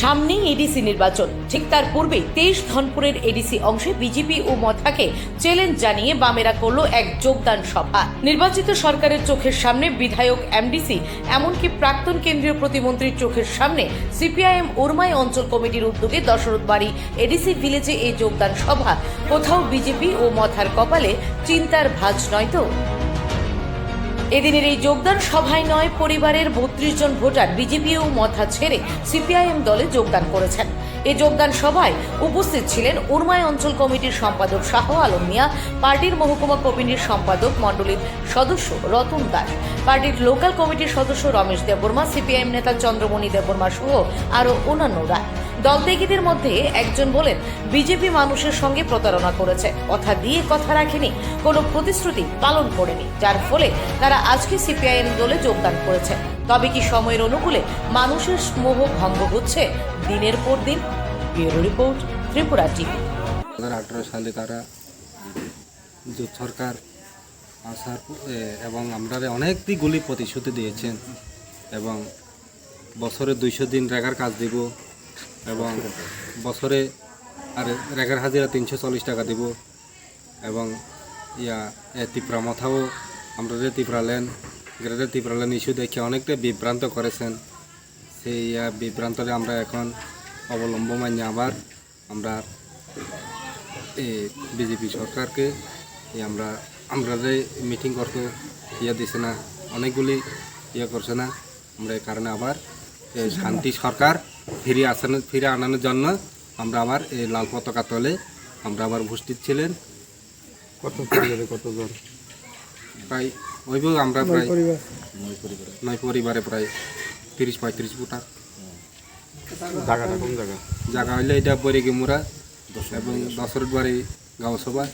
সামনেই এডিসি নির্বাচন। ঠিক তার পূর্বেই তেইশ ধনপুরের এডিসি অংশে বিজেপি ও মথাকে চ্যালেঞ্জ জানিয়ে বামেরা করল এক যোগদান সভা। নির্বাচিত সরকারের চোখের সামনে বিধায়ক এমডিসি এমনকি প্রাক্তন কেন্দ্রীয় প্রতিমন্ত্রীর চোখের সামনে সিপিআইএম ওরমাই অঞ্চল কমিটির উদ্যোগে দশরথ বাড়ি এডিসি ভিলেজে এই যোগদান সভা। কোথাও বিজেপি ও মথার কপালে চিন্তার ভাঁজ নয় তো? এদিনের এই যোগদান সভায় নয়, পরিবারের বত্রিশ জন ভোটার বিজেপি ও মথা ছেড়ে সিপিআইএম দলে যোগদান করেছেন। এই যোগদান সভায় উপস্থিত ছিলেন উর্মায় অঞ্চল কমিটির সম্পাদক শাহ আলম মিয়া, পার্টির মহকুমা কমিটির সম্পাদক মণ্ডলীর সদস্য রতন দাস, পার্টির লোকাল কমিটির সদস্য রমেশ দেববর্মা, সিপিআইএম নেতা চন্দ্রমণি দেববর্মা সহ আরও অন্যান্যরা। দলত্যাগীদের মধ্যে একজন বলেন, বিজেপি মানুষের সঙ্গে প্রতারণা করেছে। কথা দিয়ে কথা রাখেনি, কোনো প্রতিশ্রুতি পালন করেনি। যার ফলে তারা আজকে সিপিআইএম দলে যোগদান করেছে। তবে কি সময়ের অনুকূলে মানুষের মোহ ভঙ্গ হচ্ছে? দিনের পর দিন, ব্যুরো রিপোর্ট, ত্রিপুরা টিভি। দু হাজার আঠারো সালে তারা সরকার আসার এবং আমরা অনেকগুলি প্রতিশ্রুতি দিয়েছেন, এবং বছরে দুইশো দিন রেগার কাজ দিব এবং বছরে আর রেগার হাজিরা তিনশো চল্লিশ টাকা দিব এবং ইয়া, এ তিপ্রা মাথাও, আমরা যে তিপ্রালেন গ্রেডের তিপ্রালেন ইস্যু দেখে অনেকটা বিভ্রান্ত করেছেন। সেই, ইয়া, বিভ্রান্তরে আমরা এখন অবলম্ব মান্য আবার আমরা এই বিজেপি সরকারকে আমরা আমরা যে মিটিং করতে ইয়ে দিছে না, অনেকগুলি ইয়ে করছে না, আমরা এই কারণে আবার শান্তি সরকার ফিরে আসানো ফিরে আনানোর জন্য আমরা আবার এই লাল পতাকা তলে আমরা আবার উপস্থিত ছিলেন। কত পরিবারে কতজন? প্রায় ওইব আমরা প্রায় নয় পরিবারে। প্রায় তিরিশ পঁয়ত্রিশ ফুটা। জায়গাটা কোন জায়গা? জায়গা হইলে এটা বরিগিমুরা এবং দশরথ বাড়ি গাঁও সভা।